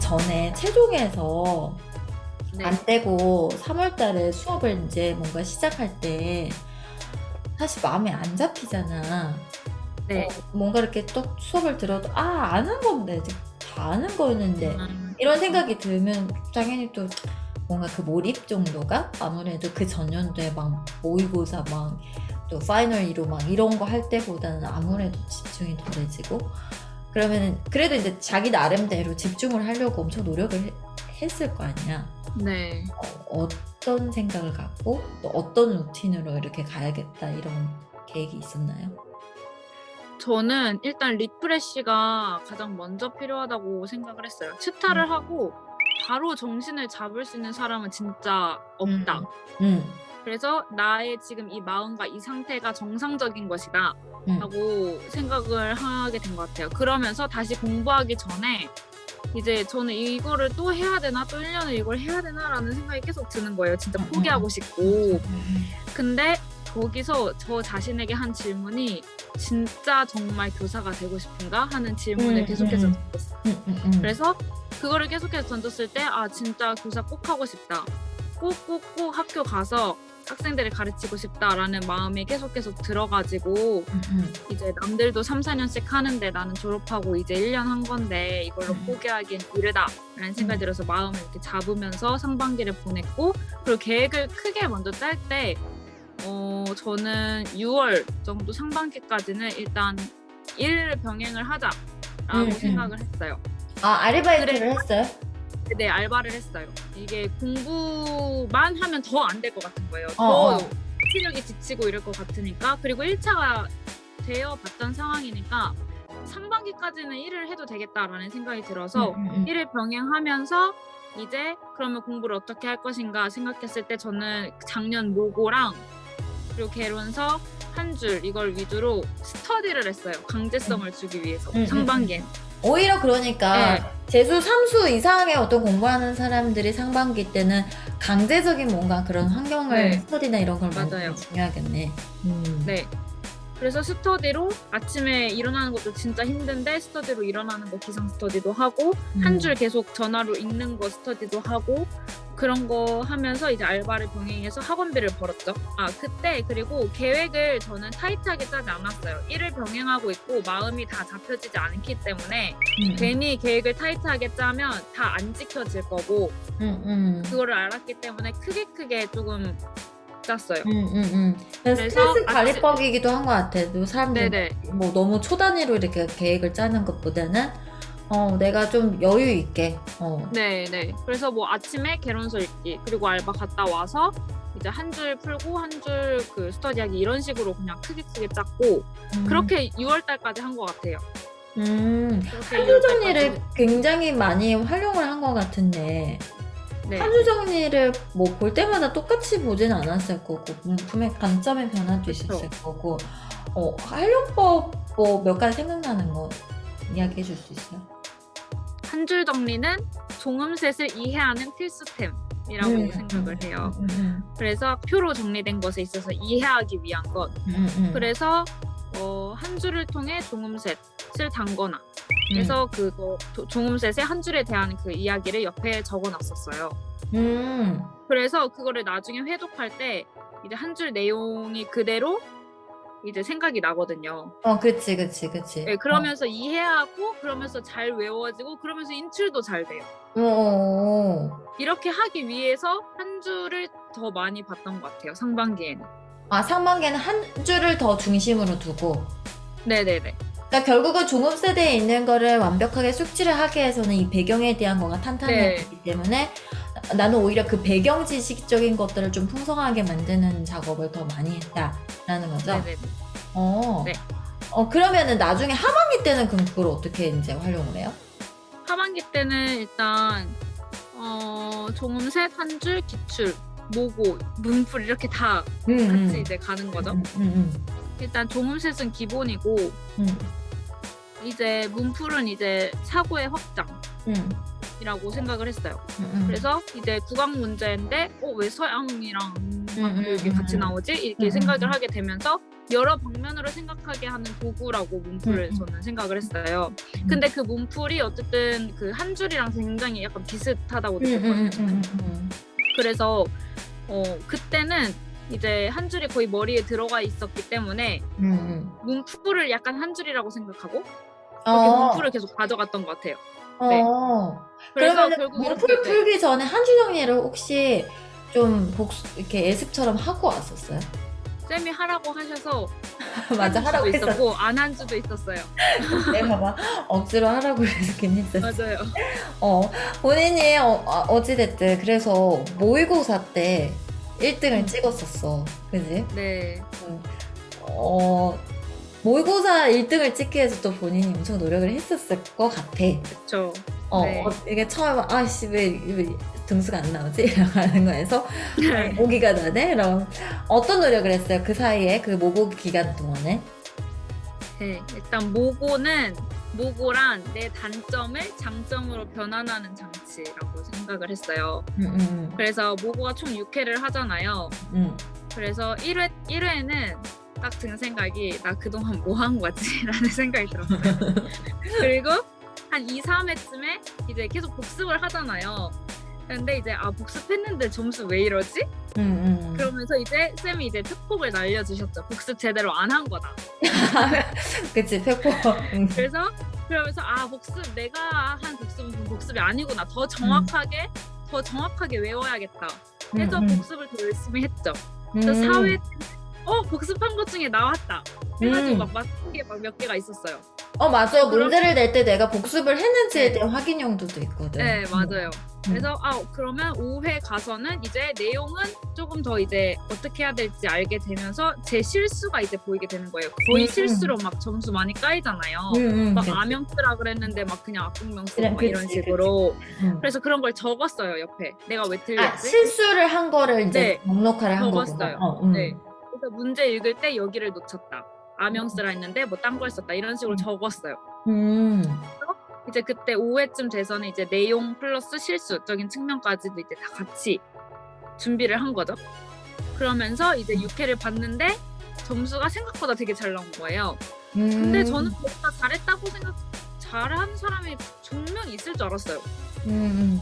전에 최종에서 네. 안 떼고 3월 달에 수업을 이제 뭔가 시작할 때 사실 마음에 안 잡히잖아. 네. 어, 뭔가 이렇게 또 수업을 들어도 아, 안한 건데 다 아는 거였는데 음, 이런 생각이 들면 당연히 또 뭔가 그 몰입 정도가 아무래도 그 전년도에 막 모의고사 막 또 파이널 2로 막 이런 거 할 때보다는 아무래도 집중이 덜해지고 그러면은 그래도 이제 자기 나름대로 집중을 하려고 엄청 노력을 해- 했을 거 아니야. 네. 어, 어떤 생각을 갖고 또 어떤 루틴으로 이렇게 가야겠다 이런 계획이 있었나요? 저는 일단 리프레쉬가 가장 먼저 필요하다고 생각을 했어요. 치타를 음. 하고 바로 정신을 잡을 수 있는 사람은 진짜 없다. 음, 그래서 나의 지금 이 마음과 이 상태가 정상적인 것이다. 음, 라고 생각을 하게 된 것 같아요. 그러면서 다시 공부하기 전에 이제 저는 이거를 또 해야 되나 또 1년을 이걸 해야 되나라는 생각이 계속 드는 거예요. 진짜 음, 포기하고 싶고. 음, 근데 거기서 저 자신에게 한 질문이 진짜 정말 교사가 되고 싶은가 하는 질문을 음, 계속해서 음. 던졌어요. 음, 음, 음. 그래서 그거를 계속해서 던졌을 때 아 진짜 교사 꼭 하고 싶다. 꼭 꼭 꼭 학교 가서 학생들을 가르치고 싶다라는 마음이 계속 계속 들어가지고 음. 이제 남들도 3, 4년씩 하는데 나는 졸업하고 이제 1년 한 건데 이걸로 음. 포기하기엔 이르다라는 생각이 음. 들어서 마음을 이렇게 잡으면서 상반기를 보냈고 그리고 계획을 크게 먼저 짤때 어, 저는 6월 정도 상반기까지는 일단 일을 병행을 하자라고 음, 음. 생각을 했어요. 아 아르바이트를 했어요? 네, 알바를 했어요. 이게 공부만 하면 더 안 될 것 같은 거예요. 더 어, 어. 체력이 지치고 이럴 것 같으니까. 그리고 1차가 되어 봤던 상황이니까 상반기까지는 일을 해도 되겠다라는 생각이 들어서 음, 음, 음. 일을 병행하면서 이제 그러면 공부를 어떻게 할 것인가 생각했을 때 저는 작년 모고랑 그리고 개론서 한 줄 이걸 위주로 스터디를 했어요. 강제성을 주기 위해서 음, 음, 상반기엔. 오히려 그러니까 네. 재수 3수 이상의 어떤 공부하는 사람들이 상반기 때는 강제적인 뭔가 그런 환경을 네. 스터디나 이런 걸 맞아요. 게 중요하겠네. 음. 네. 그래서 스터디로 아침에 일어나는 것도 진짜 힘든데 스터디로 일어나는 거 기상 스터디도 하고 음. 한 줄 계속 전화로 읽는 거 스터디도 하고 그런 거 하면서 이제 알바를 병행해서 학원비를 벌었죠. 아 그때 그리고 계획을 저는 타이트하게 짜지 않았어요. 일을 병행하고 있고 마음이 다 잡혀지지 않기 때문에 음, 괜히 계획을 타이트하게 짜면 다 안 지켜질 거고 음, 음. 그거를 알았기 때문에 크게 크게 조금 짰어요. 음, 음, 음. 그래서 스트레스 아침- 관리법이기도 한 것 같아. 또 사람들 네네. 뭐 너무 초단위로 이렇게 계획을 짜는 것보다는 어 내가 좀 여유 있게 어 네, 네. 그래서 뭐 아침에 개론서 읽기 그리고 알바 갔다 와서 이제 한 줄 풀고 한 줄 그 스터디하기 이런 식으로 그냥 크게 크게 짰고 음, 그렇게 6월 달까지 한 것 같아요. 음, 그렇게 6월 정리를 달까지. 굉장히 많이 활용을 한 것 같은데 네. 한줄 정리를 뭐 볼 때마다 똑같이 보진 않았을 거고 분명히 관점의 변화도 있었을 거고 어 활용법 뭐 몇 가지 생각나는 거 이야기해 줄 수 있어요? 한 줄 정리는 종음셋을 이해하는 필수템이라고 음, 생각을 해요. 음, 음, 그래서 표로 정리된 것에 있어서 이해하기 위한 것. 음, 음, 음. 그래서 어, 한 줄을 통해 종음셋을 담거나 음. 그래서 조- 종음셋의 한 줄에 대한 그 이야기를 옆에 적어놨었어요. 음, 그래서 그거를 나중에 회독할 때 이제 한 줄 내용이 그대로 이제 생각이 나거든요. 어, 그치, 그치, 그치. 네, 그러면서 이해하고 그러면서 잘 외워지고 그러면서 인출도 잘 돼요. 어, 어, 어. 이렇게 하기 위해서 한 줄을 더 많이 봤던 것 같아요. 상반기에는. 아, 상반기에는 한 줄을 더 중심으로 두고. 네네네. 그러니까 결국은 종업 세대에 있는 거를 완벽하게 숙지를 하기 위해서는 이 배경에 대한 거가 탄탄해야 네. 때문에 나는 오히려 그 배경 지식적인 것들을 좀 풍성하게 만드는 작업을 더 많이 했다라는 거죠. 네네네. 어. 네. 어, 그러면은 나중에 하반기 때는 그럼 그걸 어떻게 이제 활용을 해요? 하반기 때는 일단 어, 종음셋 한줄 기출 모고 문풀 이렇게 다 음, 같이 이제 가는 거죠. 음, 음, 일단 종음셋은 기본이고 음, 이제 문풀은 이제 사고의 확장. 음, 이라고 생각을 했어요. 음, 음. 그래서 이제 국악 문제인데 어, 왜 서양이랑 음, 음, 이렇게 음, 같이 음. 나오지 이렇게 음, 생각을 음. 하게 되면서 여러 방면으로 생각하게 하는 도구라고 문풀을 음, 음. 저는 생각을 했어요. 근데 그 문풀이 어쨌든 그 한 줄이랑 굉장히 약간 비슷하다고 음, 음, 느꼈거든요. 음, 음, 음. 그래서 어 그때는 이제 한 줄이 거의 머리에 들어가 있었기 때문에 음, 음. 문풀을 약간 한 줄이라고 생각하고 그렇게 어, 문풀을 계속 가져갔던 것 같아요. 네. 어. 그래서 그러면 결국 문풀 네. 풀기 전에 한줄 정리를 혹시 좀 복수 이렇게 예습처럼 하고 왔었어요? 쌤이 하라고 하셔서 맞아 한 하라고 주도 했었어. 있었고 안한 주도 있었어요. 내가 막 억지로 하라고 했긴 했었어. 맞아요. 어 본인이 어, 어찌 됐든 그래서 모의고사 때 1등을 음. 찍었었어. 그지? 네. 어 모의고사 1등을 찍기 위해서 또 본인이 엄청 노력을 했었을 것 같아. 그렇죠. 어, 네. 어, 이게 처음 아씨 왜, 왜 등수가 안 나오지? 이러고 하는 거에서 네. 모기가 나네? 이런 어떤 노력을 했어요? 그 사이에 그 모고 기간 동안에? 네, 일단 모고는 모고란 내 단점을 장점으로 변환하는 장치라고 생각을 했어요. 음, 음, 그래서 모고가 총 6회를 하잖아요. 음. 그래서 1회 1회는 딱 든 생각이 나 그동안 뭐 한 거지? 라는 생각이 들었어요. 그리고 한 2, 3회쯤에 이제 계속 복습을 하잖아요. 근데 이제 아 복습했는데 점수 왜 이러지? 음, 음. 그러면서 이제 쌤이 이제 특폭을 날려주셨죠. 복습 제대로 안 한 거다. 그치 페퍼. 음. 그래서 그러면서 아 복습 내가 한 복습은 그 복습이 아니구나 더 정확하게 더 정확하게 외워야겠다 해서 음, 음. 복습을 더 열심히 했죠 그래서 음. 4회 어 복습한 것 중에 나왔다 해가지고 음. 막 맞춘 게막 몇 개가 있었어요 어 맞아 그럼- 문제를 낼 때 내가 복습을 했는지에 네. 대한 확인 용도도 있거든. 네 맞아요 음. 그래서 아 그러면 5회 가서는 이제 내용은 조금 더 이제 어떻게 해야 될지 알게 되면서 제 실수가 이제 보이게 되는 거예요 거의 음, 실수로 막 점수 많이 까이잖아요 음, 음, 막 그치. 암명 쓰라 그랬는데 막 그냥 악국명 쓰고 그냥 막 이런 그치, 식으로 음. 그래서 그런 걸 적었어요 옆에 내가 왜아 틀렸지 실수를 한 거를 이제 네. 목록화를 한 적었어요. 거구나. 어, 음. 네. 문제 읽을 때 여기를 놓쳤다 암명 쓰라 했는데 뭐 딴 걸 썼다 이런 식으로 음. 적었어요 음. 이제 그때 5회쯤 돼서는 이제 내용 플러스 실수적인 측면까지도 이제 다 같이 준비를 한 거죠 그러면서 이제 6회를 봤는데 점수가 생각보다 되게 잘 나온 거예요 음. 근데 저는 뭔가 잘했다고 생각 잘하는 사람이 분명 있을 줄 알았어요 음, 음.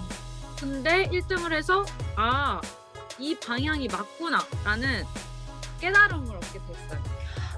근데 1등을 해서 아 이 방향이 맞구나라는 깨달음을 얻게 됐어요.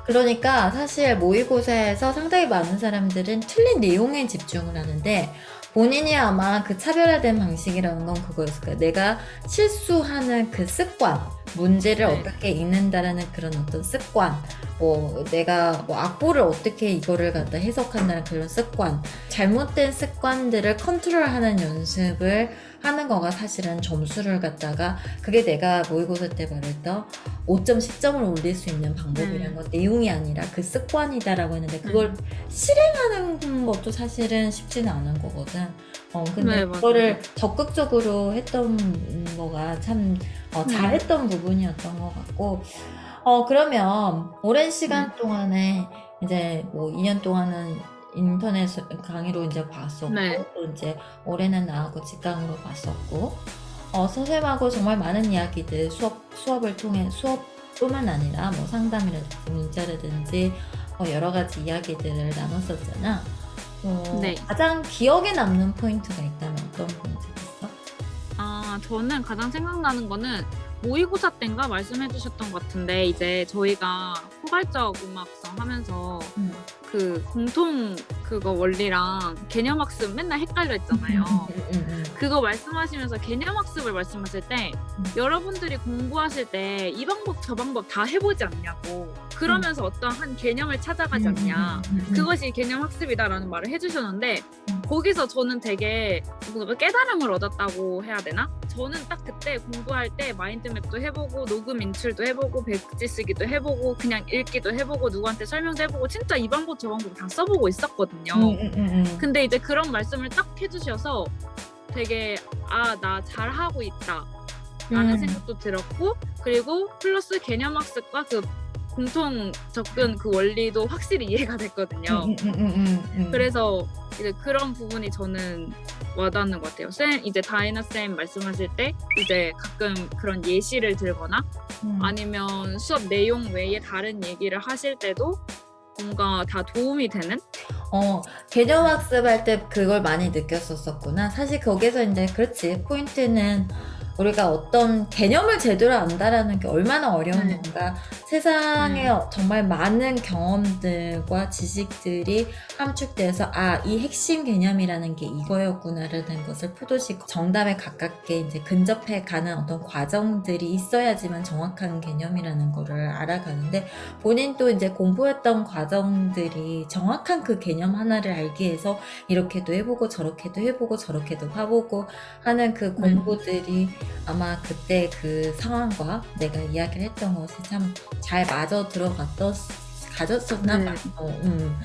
그러니까 사실 모의고사에서 상당히 많은 사람들은 틀린 내용에 집중을 하는데 본인이 아마 그 차별화된 방식이라는 건 그거였을 거예요. 내가 실수하는 그 습관, 문제를 네. 어떻게 읽는다라는 그런 어떤 습관, 뭐 내가 뭐 악보를 어떻게 이거를 갖다 해석한다는 그런 습관, 잘못된 습관들을 컨트롤하는 연습을 하는 거가 사실은 점수를 갖다가 그게 내가 모의고사 때 말했던 5점, 10점을 올릴 수 있는 방법이라는 음. 건 내용이 아니라 그 습관이다라고 했는데 그걸 음. 실행하는 것도 사실은 쉽지는 않은 거거든. 어, 근데 네, 맞아요. 그거를 적극적으로 했던 거가 참 어, 음. 잘했던 부분이었던 것 같고, 어, 그러면 오랜 시간 음. 동안에 이제 뭐 2년 동안은 인터넷 강의로 이제 봤었고, 네. 또 이제 올해는 나하고 직강으로 봤었고, 어, 선생님하고 정말 많은 이야기들 수업, 수업을 통해 수업뿐만 아니라 뭐 상담이라든지 문자라든지 어, 여러 가지 이야기들을 나눴었잖아. 어, 네. 가장 기억에 남는 포인트가 있다면 어떤 포인트가 있어? 아 저는 가장 생각나는 거는 모의고사 때인가 말씀해주셨던 것 같은데 이제 저희가 포괄적 음악성 하면서 음. 그 공통 그거 원리랑 개념학습 맨날 헷갈려 있잖아요. 음, 음, 음. 그거 말씀하시면서 개념학습을 말씀하실 때 음. 여러분들이 공부하실 때 이 방법 저 방법 다 해보지 않냐고 그러면서 어떤 한 개념을 찾아가지 않냐. 그것이 개념학습이다라는 말을 해주셨는데 음. 거기서 저는 되게 뭔가 깨달음을 얻었다고 해야 되나? 저는 딱 그때 공부할 때 마인드맵도 해보고 녹음 인출도 해보고 백지 쓰기도 해보고 그냥 읽기도 해보고 누구한테 설명도 해보고 진짜 이 방법 저 방법 다 써보고 있었거든요. 음, 음, 음, 음. 근데 이제 그런 말씀을 딱 해주셔서 되게 아 나 잘하고 있다 라는 음. 생각도 들었고 그리고 플러스 개념학습과 그 공통 접근 그 원리도 확실히 이해가 됐거든요. 음, 음, 음, 음, 음. 그래서 이제 그런 부분이 저는 와닿는 것 같아요. 쌤 이제 다이나 쌤 말씀하실 때 이제 가끔 그런 예시를 들거나 음. 아니면 수업 내용 외에 다른 얘기를 하실 때도 뭔가 다 도움이 되는 어, 개념 학습할 때 그걸 많이 느꼈었었구나. 사실 거기서 이제 그렇지. 포인트는 우리가 어떤 개념을 제대로 안다라는 게 얼마나 어려운 네. 건가. 세상에 정말 많은 경험들과 지식들이 함축돼서 아, 이 핵심 개념이라는 게 이거였구나라는 것을 포도시 정답에 가깝게 이제 근접해 가는 어떤 과정들이 있어야지만 정확한 개념이라는 거를 알아가는데 본인도 이제 공부했던 과정들이 정확한 그 개념 하나를 알기 위해서 이렇게도 해보고 저렇게도 해보고 저렇게도 봐보고 하는 그 공부들이 아마 그때 그 상황과 내가 이야기를 했던 것이 참 잘 맞아 들어갔던 가졌었나 네. 봐. 어, 음.